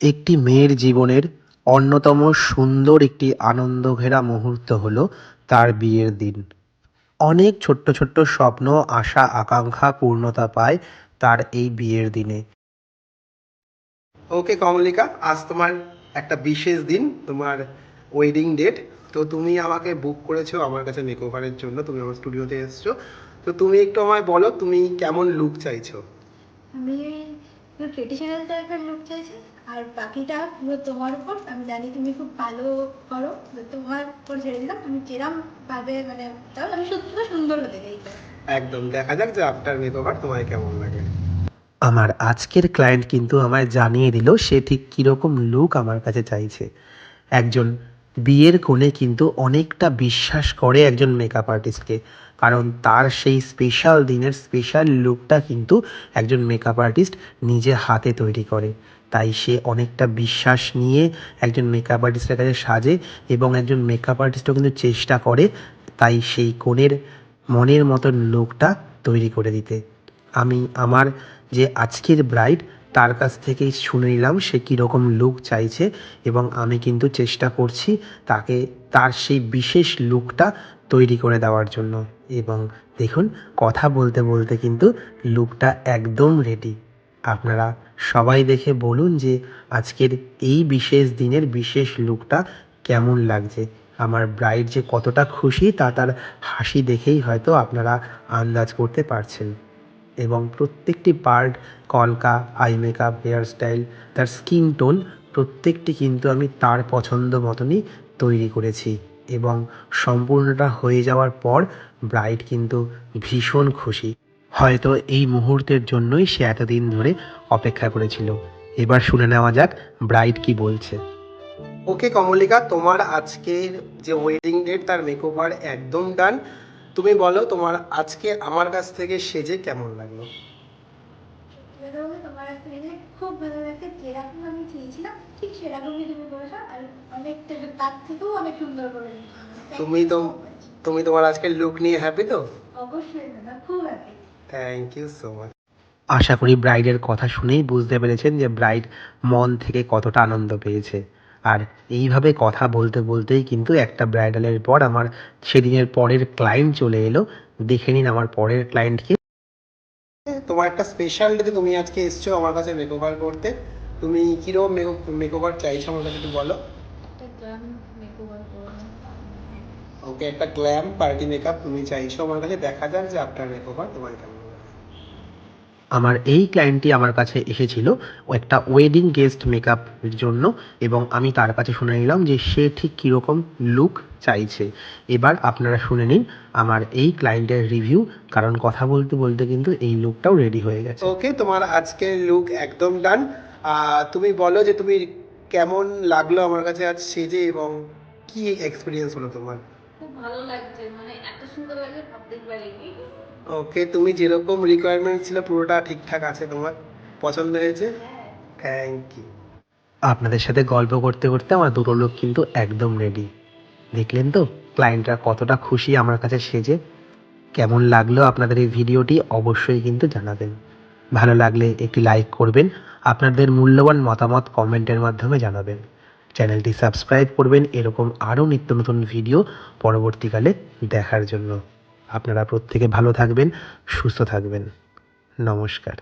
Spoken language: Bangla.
একটি মেয়ের জীবনের অন্যতম সুন্দর একটি আনন্দ ঘেরা মুহূর্ত হলো তার বিয়ের দিন। অনেক ছোট্ট ছোট্ট স্বপ্ন আশা আকাঙ্ক্ষা পূর্ণতা পায় তার এই বিয়ের দিনে। ওকে কমলিকা আজ তোমার একটা বিশেষ দিন তোমার ওয়েডিং ডেট তো তুমি আমাকে বুক করেছ আমার কাছে মেকওভারের জন্য তুমি আমার স্টুডিওতে এসছো। তো তুমি একটু আমায় বলো তুমি কেমন লুক চাইছো? আমি ট্রেডিশনাল টাইপের লুক চাইছি। আর বাকিটা পুরো তোমার উপর। আমি জানি তুমি খুব ভালো করো তো তোমার উপর ছেড়ে দিলাম। তুমি যেরম ভাবে মানে তাহলে আমি সত্যি সুন্দর হতে চাই। একদম। দেখা যাক যে আফটার মেকওভার তোমায় কেমন লাগে। আমার আজকের ক্লায়েন্ট কিন্তু আমায় জানিয়ে দিল সে ঠিক কীরকম লুক আমার কাছে চাইছে। একজন বিয়ের কোণে কিন্তু অনেকটা বিশ্বাস করে একজন মেকআপ আর্টিস্টকে কারণ তার সেই স্পেশাল দিনের স্পেশাল লুকটা কিন্তু একজন মেকআপ আর্টিস্ট নিজে হাতে তৈরি করে। তাই সে অনেকটা বিশ্বাস নিয়ে একজন মেকআপ আর্টিস্টের কাছে সাজে এবং একজন মেকআপ আর্টিস্টও কিন্তু চেষ্টা করে তাই সেই কোণের মনের মতন লুকটা তৈরি করে দিতে। আমি, আমার যে আজকের ব্রাইড তার কাছ থেকেই শুনে নিলাম সে কীরকম লুক চাইছে এবং আমি কিন্তু চেষ্টা করছি তাকে, তার সেই বিশেষ লুকটা তৈরি করে দেওয়ার জন্য। এবং দেখুন, কথা বলতে বলতে কিন্তু লুকটা একদম রেডি আপনারা সবাই দেখে বলুন যে আজকের এই বিশেষ দিনের বিশেষ লুকটা কেমন লাগছে। আমার ব্রাইড যে কতটা খুশি তা তার হাসি দেখেই হয়তো আপনারা আন্দাজ করতে পারছেন। এবং প্রত্যেকটি পার্ট কলকা, আই মেকআপ, হেয়ার স্টাইল, তার স্কিন টোন প্রত্যেকটি কিন্তু আমি তার পছন্দ মতনই তৈরি করেছি এবং সম্পূর্ণটা হয়ে যাওয়ার পর ব্রাইড কিন্তু ভীষণ খুশি। হয়তো এই মুহূর্তের জন্যই সে এতদিন ধরে অপেক্ষা করেছিল। এবার শুনে নেওয়া যাক ব্রাইড কি বলছে। ওকে কমলিকা, তোমার আজকের যে ওয়েডিং ডেট তার মেকওভার একদম ডান তুমি বলো তোমার আজকে আমার কাছ থেকে সেজে কেমন লাগল? খুব ভালো লাগছে যেরকম আমি চেয়েছিলাম ঠিক সেরকমই তুমি করেছ আর অনেকটা তার থেকেও অনেক সুন্দর করে তুমি তো তুমি তোমার আজকের লুক নিয়ে হ্যাপি তো? অবশ্যই দাদা খুব happy thank you so much আশা করি ব্রাইডের কথা শুনেই বুঝতে পেরেছেন যে ব্রাইড মন থেকে কতটা আনন্দ পেয়েছে। আর এইভাবে কথা বলতে বলতেই কিন্তু একটা ব্রাইডালের পর আমার সেদিনের পরের ক্লায়েন্ট চলে এলো। দেখে নিন আমার পরের ক্লায়েন্টকে তোমার একটা স্পেশাল ডেতে তুমি আজকে এসছো আমার কাছে মেকওভার করতে। তুমি কীরকম মেকওভার চাইছো আমার কাছে একটু বলো ওকে একটা গ্ল্যাম পার্টি মেকআপ তুমি চাইছো আমার কাছে। দেখা যাক যে আফটার মেকওভার তোমার কেমন আমার এই ক্লায়েন্টটি আমার কাছে এসেছিল একটা ওয়েডিং গেস্ট মেকআপের জন্য এবং আমি তার কাছে শুনে নিলাম যে সে ঠিক কীরকম লুক চাইছে। এবার আপনারা শুনে নিন আমার এই ক্লায়েন্টের রিভিউ কারণ কথা বলতে বলতে কিন্তু এই লুকটাও রেডি হয়ে গেছে। ওকে তোমার আজকের লুক একদম ডান তুমি বলো যে তুমি কেমন লাগল আমার কাছে আজ সেজে এবং কি এক্সপিরিয়েন্স হলো তোমার? ভালো লাগছে মানে এত সুন্দর লাগছে ভাবতেই পারিনি। ওকে তুমি যেরকম রিকোয়ারমেন্ট ছিল পুরোটা ঠিকঠাক আছে তোমার? পছন্দ হয়েছে? থ্যাংক ইউ আপনাদের সাথে গল্প করতে করতে আমার দুটো লোক কিন্তু একদম রেডি দেখলেন তো ক্লায়েন্টরা কতটা খুশি আমার কাছে সেজে? কেমন লাগল আপনাদের এই ভিডিওটি অবশ্যই কিন্তু জানাবেন। ভালো লাগলে একটি লাইক করবেন। আপনাদের মূল্যবান মতামত কমেন্টের মাধ্যমে জানাবেন। চ্যানেলটি সাবস্ক্রাইব করবেন। এরকম আরও নিত্য নতুন ভিডিও পরবর্তীকালে দেখার জন্য। আপনারা প্রত্যেকে ভালো থাকবেন, সুস্থ থাকবেন। নমস্কার।